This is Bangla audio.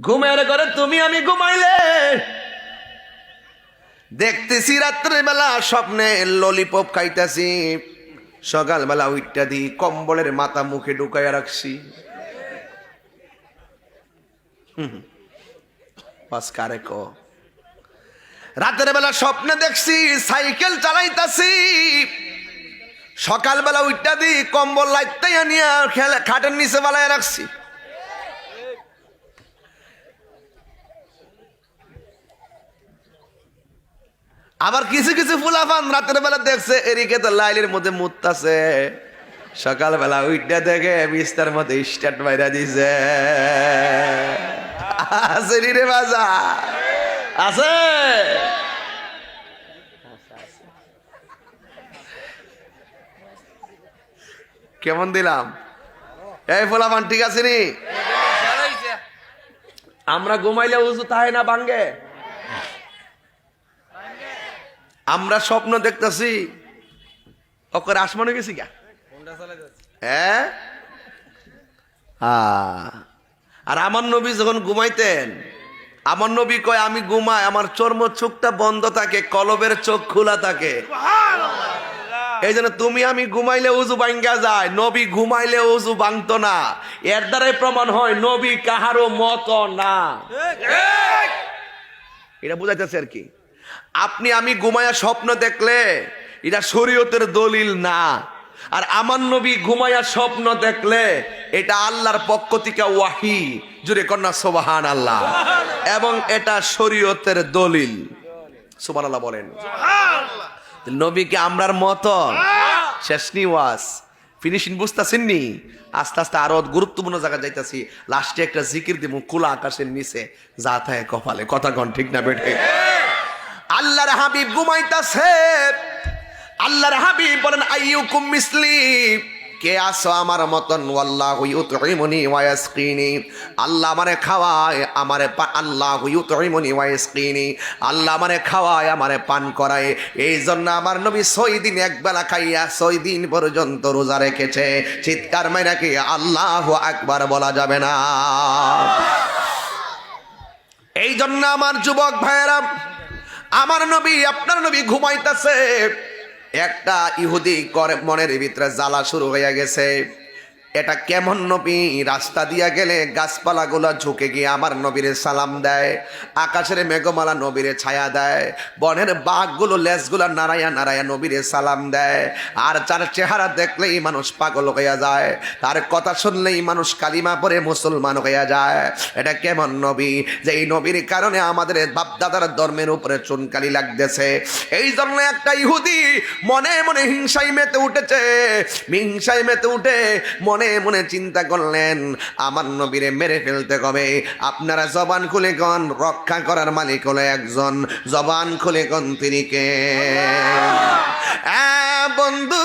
ঘুমের ঘরে তুমি, আমি ঘুমাইলে। দেখতেছি রাত্রে বেলা স্বপ্নে ললিপপ খাইতাছি। সকালবেলা উইটটা দি, কম্বলের মাথা মুখে ঢুকাইয়া রাখছি। ক? রাতের বেলা স্বপ্নে দেখছি, সাইকেল চালাইতাছি। সকালবেলা উইটটা দি, কম্বল লাইটাই আনিয়া খাটের নিচে বালায় রাখছি। আবার কিছু কিছু ফুলাফান রাতের বেলা দেখছে এদিকে তো লাইলের মধ্যে মুততাছে সকালবেলা উইটটা দেখে বিস্তার মধ্যে স্টার্ট বাইরা দিছে আছে রে বাজা আছে কেমন দিলাম এই ফুলাফান ঠিক আছে নি আমরা ঘুমাইলে উজু তাই না ভাঙ্গে আমরা স্বপ্ন দেখতেছি। ওকে আসমানে গেছি গা। হ্যাঁ? আর আমার নবী যখন ঘুমাইতেন আমার নবী কয় আমি ঘুমাই আমার চর্ম চোখটা বন্ধ থাকে কলবের চোখ খোলা থাকে। এই জন্য তুমি আমি ঘুমাইলে উজু ভাঙ্গা যায় নবী ঘুমাইলে উজু ভাঙতো না। এর দ্বারাই প্রমাণ হয় নবী কাহারও মত না। এটা বুঝাইতেছে আর কি। আপনি আমি ঘুমায়া স্বপ্ন দেখলে এটা শরীয়তের দলিল না। আর আমার নবী ঘুমায়া স্বপ্ন দেখলে এটা আল্লাহর পক্ষ থেকে ওয়াহি। জুড়ে কন্যা সোবাহান আল্লাহ এবং এটা শরীয়তের দলিল। সুবান আল্লাহ বলেন নবীকে আমরার মতো। শেষ নিওয়াস ফিনিশিং বুঝতেছেন নি আস্তে আস্তে আরও গুরুত্বপূর্ণ জায়গা যাইতাছি। লাস্টে একটা জিকির দিব খোলা আকাশের নিচে যা থাকে কপালে। কথা কন ঠিক না বেঠে? আল্লাহর হাবিব ঘুমাইতাছে। আল্লাহর হাবিব বলেন, আইয়ুকুম মিসলি। কে আসো আমার মতন? আল্লাহ ইউতইমুনি ওয়া ইয়াসকিনি। আল্লাহ আমারে খাওয়ায়, আমারে আল্লাহ ইউতইমুনি ওয়া ইয়াসকিনি। আল্লাহ আমারে খাওয়ায়, আমারে পান করায়। এই জন্য আমার নবী ছয় দিন একবেলা খাইয়া ছয় দিন পর্যন্ত রোজা রেখেছে। চিৎকার মাইরা কি আল্লাহ আকবার বলা যাবে না। এই জন্য আমার যুবক ভাইয়েরা আমার নবী আপনার নবী ঘুমাইতেছে। একটা ইহুদি করে মনের ভিতরে জ্বালা শুরু হয়ে গেছে। এটা কেমন নবী? রাস্তা দিয়া গেলে গাছপালাগুলো ঝুঁকে গিয়ে আমার নবীরে সালাম দেয়, আকাশের মেঘমালা নবীরে ছায়া দেয়, বনের বাঘগুলো, লেজগুলো নারায়া নারায়া নবীরে সালাম দেয়। আর যার চেহারা দেখলেই মানুষ পাগল হইয়া যায়, তার কথা শুনলেই মানুষ কালিমা পরে মুসলমান হইয়া যায়। এটা কেমন নবী? যে এই নবীর কারণে আমাদের বাপদাদার ধর্মের উপরে চুনকালি লাগতেছে। এই জন্য একটা ইহুদি মনে মনে হিংসাই মেতে উঠেছে। হিংসাই মেতে উঠে মনে মনে চিন্তা করলেন, আমার নবীরে মেরে ফেলতে কবে? আপনারা জবান খুলে গন রক্ষা করার মালিক হলো একজন। জবান খুলে গন তিনি কে? বন্ধু